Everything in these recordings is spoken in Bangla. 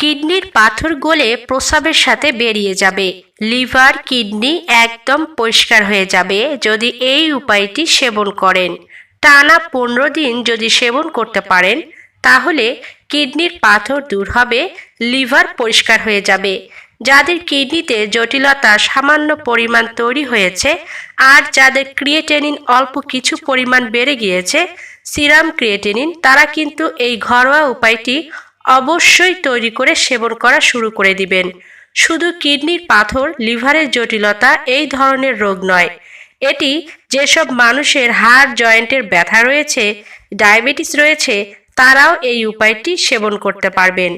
কিডনির পাথর গলে প্রস্রাবের সাথে বেরিয়ে যাবে। লিভার, কিডনি একদম পরিষ্কার হয়ে যাবে যদি এই উপায়টি সেবন করেন। টানা পনেরো দিন যদি সেবন করতে পারেন, তাহলে কিডনির পাথর দূর হবে, লিভার পরিষ্কার হয়ে যাবে। যাদের কিডনিতে জটিলতা সামান্য পরিমাণ তৈরি হয়েছে আর যাদের ক্রিয়েটেনিন অল্প কিছু পরিমাণ বেড়ে গিয়েছে, সিরাম ক্রিয়েটেনিন, তারা কিন্তু এই ঘরোয়া উপায়টি অবশ্যই তৈরি করে সেবন করা শুরু করে দিবেন। শুধু কিডনির পাথর, লিভারের জটিলতা এই ধরনের রোগ নয়। এটি যেসব মানুষের হাড় জয়েন্টের ব্যথা রয়েছে, ডায়াবেটিস রয়েছে, তারাও এই উপায়টি সেবন করতে পারবেন।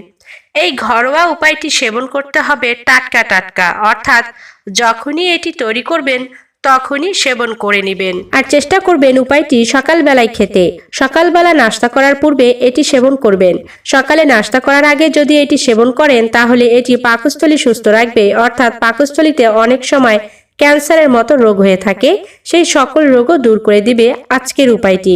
এই ঘরোয়া উপায়টি সেবন করতে হবে টাটকা টাটকা, অর্থাৎ যখনই এটি তৈরি করবেন তখনই সেবন করে নেবেন। আর চেষ্টা করবেন উপায়টি সকালবেলায় খেতে। সকালবেলা নাস্তা করার পূর্বে এটি সেবন করবেন। সকালে নাস্তা করার আগে যদি এটি সেবন করেন, তাহলে এটি পাকস্থলী সুস্থ রাখবে। অর্থাৎ পাকস্থলীতে অনেক সময় ক্যান্সারের মতো রোগ হয়ে থাকে। সেই সকল রোগও দূর করে দিবে আজকের উপায়টি।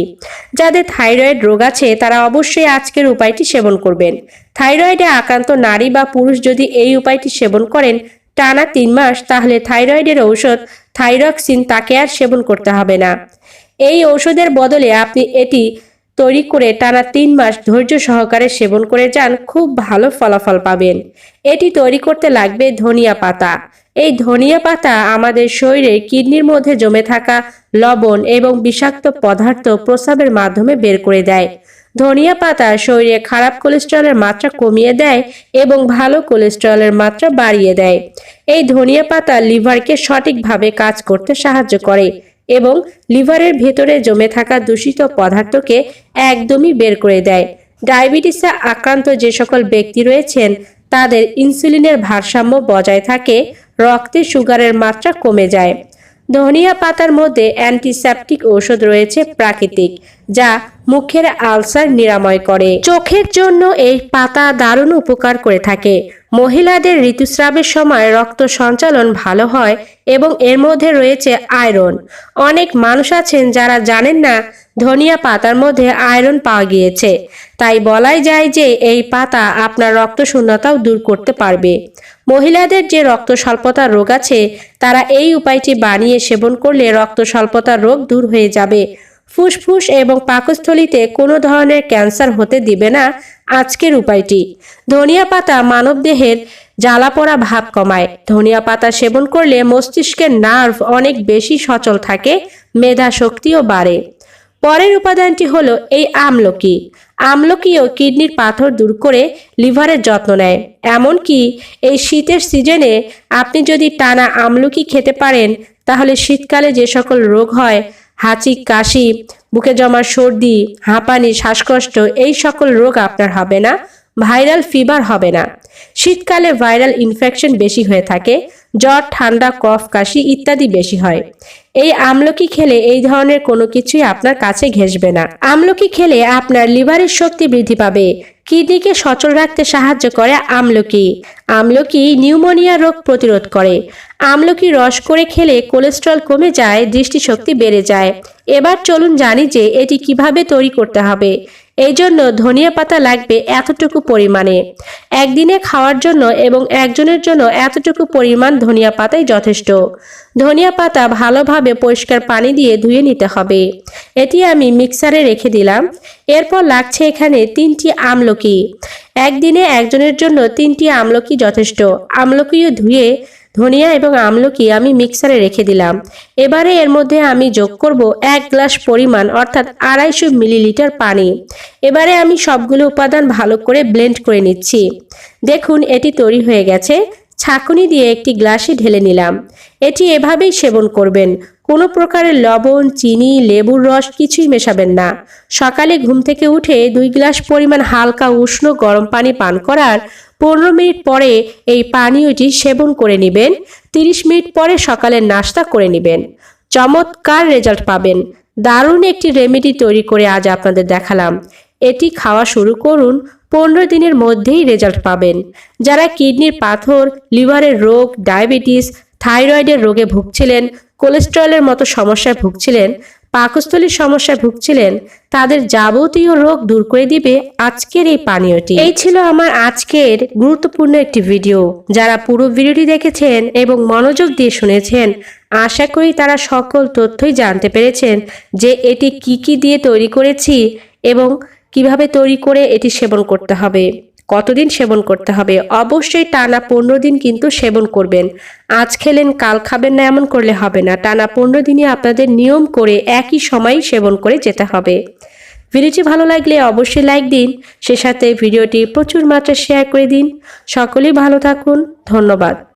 যাদের থাইরয়েড রোগ আছে, তারা অবশ্যই আজকের উপায়টি সেবন করবেন। থাইরয়েডে আক্রান্ত নারী বা পুরুষ যদি এই উপায়টি সেবন করেন টানা তিন মাস, তাহলে থাইরয়েডের ঔষধ থাইরক্সিন তাকে আর সেবন করতে হবে না। এই ঔষধের বদলে আপনি এটি তৈরি করে টানা তিন মাস ধৈর্য সহকারে সেবন করে যান, খুব ভালো ফলাফল পাবেন। এটি তৈরি করতে লাগবে ধনিয়া পাতা। এই ধনিয়া পাতা আমাদের শরীরে কিডনির মধ্যে জমে থাকা লবণ এবং বিষাক্ত পদার্থ প্রস্রাবের মাধ্যমে বের করে দেয়। ধনিয়া পাতা শরীরে খারাপ কোলেস্টেরলের মাত্রা কমিয়ে দেয় এবং ভালো কোলেস্টেরলের মাত্রা বাড়িয়ে দেয়। এই ধনিয়া পাতা লিভারকে সঠিকভাবে কাজ করতে সাহায্য করে এবং লিভারের ভেতরে জমে থাকা দূষিত পদার্থকে একদমই বের করে দেয়। ডায়াবেটিসে আক্রান্ত যে সকল ব্যক্তি রয়েছেন, তাদের ইনসুলিনের ভারসাম্য বজায় থাকে, রক্তে সুগারের মাত্রা কমে যায়। ধনিয়া পাতার মধ্যে অ্যান্টিসেপটিক ঔষধ রয়েছে প্রাকৃতিক, যা মুখের আলসার নিরাময় করে। চোখের জন্য এই পাতা দারুণ উপকার করে থাকে। মহিলাদের ঋতুস্রাবের সময় রক্ত সঞ্চালন ভালো হয় এবং এর মধ্যে রয়েছে আয়রন। অনেক মানুষ আছেন যারা জানেন না ধনিয়া পাতার মধ্যে আয়রন পাওয়া গিয়েছে। তাই বলাই যায় যে এই পাতা আপনার রক্ত শূন্যতাও দূর করতে পারবে। মহিলাদের যে রক্ত স্বল্পতার রোগ আছে, তারা এই উপায়টি বানিয়ে সেবন করলে রক্ত স্বল্পতার রোগ দূর হয়ে যাবে। ফুসফুস এবং পাকস্থলীতে কোনো ধরনের ক্যান্সার হতে দিবে না আজকের উপায়টি। ধনিয়া পাতা মানবদেহের জ্বালা পড়া ভাব কমায়। ধনিয়া পাতা সেবন করলে মস্তিষ্কের নার্ভ অনেক বেশি সচল থাকে, মেধা শক্তিও বাড়ে। পরের উপাদানটি হলো এই আমলকি। আমলকিও কিডনির পাথর দূর করে লিভারের যত্ন নেয়। এমনকি এই শীতের সিজনে আপনি যদি টানা আমলকি খেতে পারেন, তাহলে শীতকালে যে সকল রোগ হয়, হাঁচি, কাশি বুকে জমা সর্দি হাঁপানি শ্বাসকষ্ট এই সকল রোগ আপনার হবে না। ভাইরাল ফিভার হবে না। শীতকালে ভাইরাল ইনফেকশন বেশি হয়ে থাকে, জ্বর, ঠান্ডা, কফ, কাশি ইত্যাদি বেশি হয়। এই আমলকি খেলে এই ধরনের কোনো কিছুই আপনার কাছে ঘেসবে না। আমলকি খেলে আপনার লিভারের শক্তি বৃদ্ধি পাবে, কিডনিকে সচল রাখতে সাহায্য করে আমলকি। আমলকি নিউমোনিয়া রোগ প্রতিরোধ করে। আমলকি রস করে খেলে কোলেস্ট্রল কমে যায়, দৃষ্টিশক্তি বেড়ে যায়। এবার চলুন জানি যে এটি কীভাবে তৈরি করতে হবে। এই জন্য ধনিয়া পাতা লাগবে এতটুকু পরিমাণে। একদিনে খাওয়ার জন্য এবং একজনের জন্য এতটুকু পরিমাণ ধনিয়া পাতাই যথেষ্ট। ধনিয়া পাতা ভালোভাবে পরিষ্কার পানি দিয়ে ধুয়ে নিতে হবে। এটি আমি মিক্সারে রেখে দিলাম। এরপর লাগছে এখানে তিনটি আমলকি। একদিনে একজনের জন্য তিনটি আমলকি যথেষ্ট। আমলকিও ধুয়ে ধনিয়া এবং আমলকি আমি মিক্সারে রেখে দিলাম। এবারে এর মধ্যে আমি যোগ করব এক গ্লাস পরিমাণ, অর্থাৎ আড়াইশো মিলিলিটার পানি। এবারে আমি সবগুলো উপাদান ভালো করে ব্লেন্ড করে নিচ্ছি। দেখুন, এটি তৈরি হয়ে গেছে। ছাঁকুনি দিয়ে একটি গ্লাসে ঢেলে নিলাম। এটি এভাবেই সেবন করবেন। কোনো প্রকারের লবণ, চিনি, লেবুর রস কিছুই মেশাবেন না। সকালে ঘুম থেকে উঠে দুই গ্লাস পরিমাণ হালকা উষ্ণ গরম পানি পান করার পনেরো মিনিট পরে এই পানীয়টি সেবন করে নেবেন, তিরিশ মিনিট পরে সকালের নাস্তা করে নেবেন। চমৎকার রেজাল্ট পাবেন। দারুণ একটি রেমেডি তৈরি করে আজ আপনাদের দেখালাম। এটি খাওয়া শুরু করুন, পনেরো দিনের মধ্যেই রেজাল্ট পাবেন। যারা কিডনির পাথর, লিভারের রোগ, ডায়াবেটিস, থাইরয়েডের রোগে ভুগছিলেন, কোলেস্টেরলের মতো সমস্যায় ভুগছিলেন পাকস্থলীর সমস্যায় ভুগছিলেন, তাদের যাবতীয় রোগ দূর করে দিবে আজকের এই পানীয়টি। এই ছিল আমার আজকের গুরুত্বপূর্ণ একটি ভিডিও। যারা পুরো ভিডিওটি দেখেছেন এবং মনোযোগ দিয়ে শুনেছেন, আশা করি তারা সকল তথ্যই জানতে পেরেছেন যে এটি কি কি দিয়ে তৈরি করেছি এবং কীভাবে তৈরি করে এটি সেবন করতে হবে। কতদিন সেবন করতে হবে? অবশ্যই টানা পনেরো দিন কিন্তু সেবন করবেন। আজ খেলেন, কাল খাবেন না, এমন করলে হবে না। টানা পনেরো দিনই আপনাদের নিয়ম করে একই সময় সেবন করে যেতে হবে। ভিডিওটি ভালো লাগলে অবশ্যই লাইক দিন, সে সাথে ভিডিওটি প্রচুর মাত্রা শেয়ার করে দিন। সকলেই ভালো থাকুন। ধন্যবাদ।